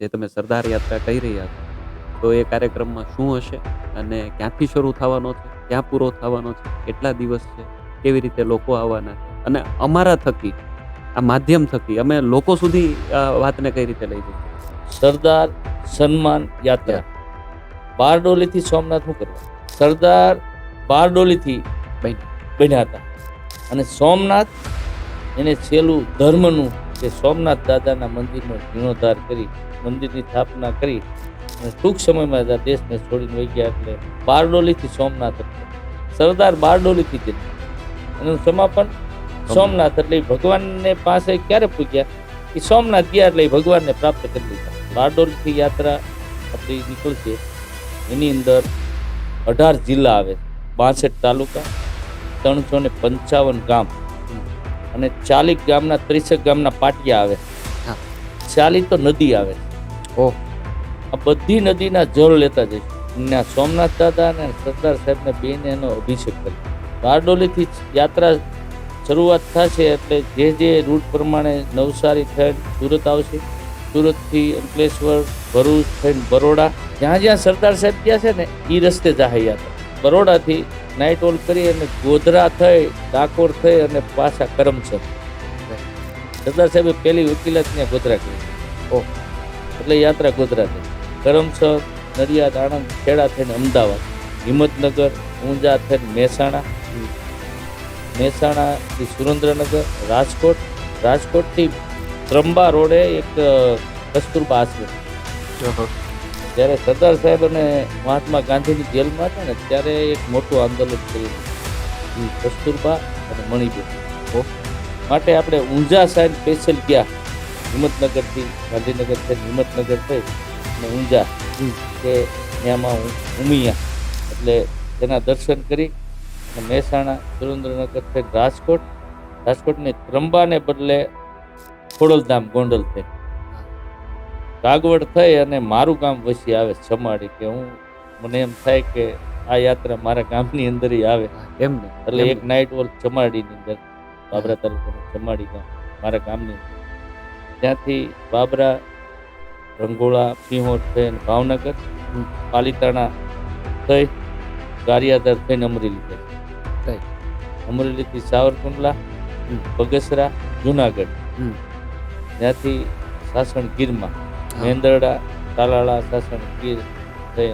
જે તમે સરદાર યાત્રા કહી રહ્યા છો તો એ કાર્યક્રમમાં શું હશે અને ક્યાંથી શરૂ થવાનો છે ક્યાં પૂરો થવાનો છે કેટલા દિવસ છે કેવી રીતે લોકો આવવાના છે? અને અમારા થકી આ માધ્યમ થકી અમે લોકો સુધી આ વાતને કઈ રીતે લઈ જઈએ? સરદાર સન્માન યાત્રા. બારડોલીથી સોમનાથ શું કરવા? સરદાર બારડોલીથી. બન્યા. હતા. અને સોમનાથ એને છેલ્લું ધર્મનું કે સોમનાથ દાદાના મંદિરનો જીર્ણોદ્ધાર કરી, મંદિરની સ્થાપના કરી અને ટૂંક સમયમાં દેશને છોડીને વહી ગયા એટલે બારડોલીથી સોમનાથ સરદાર બારડોલીથી જ એનું સમાપન સોમનાથ એટલે ભગવાનને પાસે ક્યારે પૂગ્યા કે સોમનાથ ગયા એટલે ભગવાનને પ્રાપ્ત કરી લીધા. બારડોલીથી યાત્રા આપણી નીકળશે. એની અંદર અઢાર જિલ્લા આવે બાસઠ તાલુકા, ત્રણસો ને પંચાવન ગામ. અને ચાલીસ ગામના ત્રીસેક ગામના પાટિયા આવે. હા. ચાલી તો નદી આવે. ઓહ આ બધી નદીના જળ લેતા જઈશ ને સોમનાથ દાદા અને સરદાર સાહેબને બેને એનો અભિષેક કર્યો બારડોલીથી યાત્રા શરૂઆત થશે એટલે જે જે રૂટ પ્રમાણે નવસારી થઈને સુરત આવશે. સુરતથી અંકલેશ્વર ભરૂચ થઈને બરોડા. જ્યાં જ્યાં સરદાર સાહેબ ગયા છે ને એ રસ્તે જાહે યાત્રા. બરોડાથી નાઇટ ઓલ કરી અને ગોધરા થઈ ડાકોર થઈ અને પાછા કરમસર સરદાર સાહેબે પહેલી વકીલાત ત્યાં ગોધરા કરી. ઓહ. એટલે યાત્રા ગોધરા થઈ. કરમસર નડિયાદ આણંદ ખેડા થઈને અમદાવાદ હિંમતનગર ઊંઝા થઈને મહેસાણા. મહેસાણાથી સુરેન્દ્રનગર રાજકોટ રાજકોટથી ત્રંબા રોડે એક કસ્તુરબા આશ્રમ. જ્યારે સરદાર સાહેબ અને મહાત્મા ગાંધીની જેલમાં હતા ને, ત્યારે એક મોટું આંદોલન કર્યું એ કસ્તુરબા અને મણિપુર. માટે આપણે ઊંઝા સાહેબ સ્પેશિયલ ગયા. હિંમતનગરથી, ગાંધીનગર થઈ હિંમતનગર થઈ અને ઊંઝા. કે ત્યાંમાં ઉમિયા. એટલે તેના દર્શન કરી અને મહેસાણા, સુરેન્દ્રનગર થઈ રાજકોટ. રાજકોટની ત્રંબાને બદલે ખોડલધામ ગોંડલ થઈ કાગવડ થઈ અને મારું ગામ વસી આવે ચમાડી કે હું મને એમ થાય કે આ યાત્રા મારા ગામની અંદર આવે એમ ને એટલે એક નાઇટ વોલ ચમાડીની અંદર બાબરા તાલુકાનું ચમાડી ગામ મારા ગામની અંદર ત્યાંથી બાબરા રંગોળા સિંહોર થઈને ભાવનગર. પાલીતાણા થઈ ગારિયાદર થઈને અમરેલી થઈ. અમરેલીથી સાવરકુંડલા. બગસરા જુનાગઢ ત્યાંથી સાસણ ગીરમાં. મેંદરડા તાલાળા સાસણ ગીર અને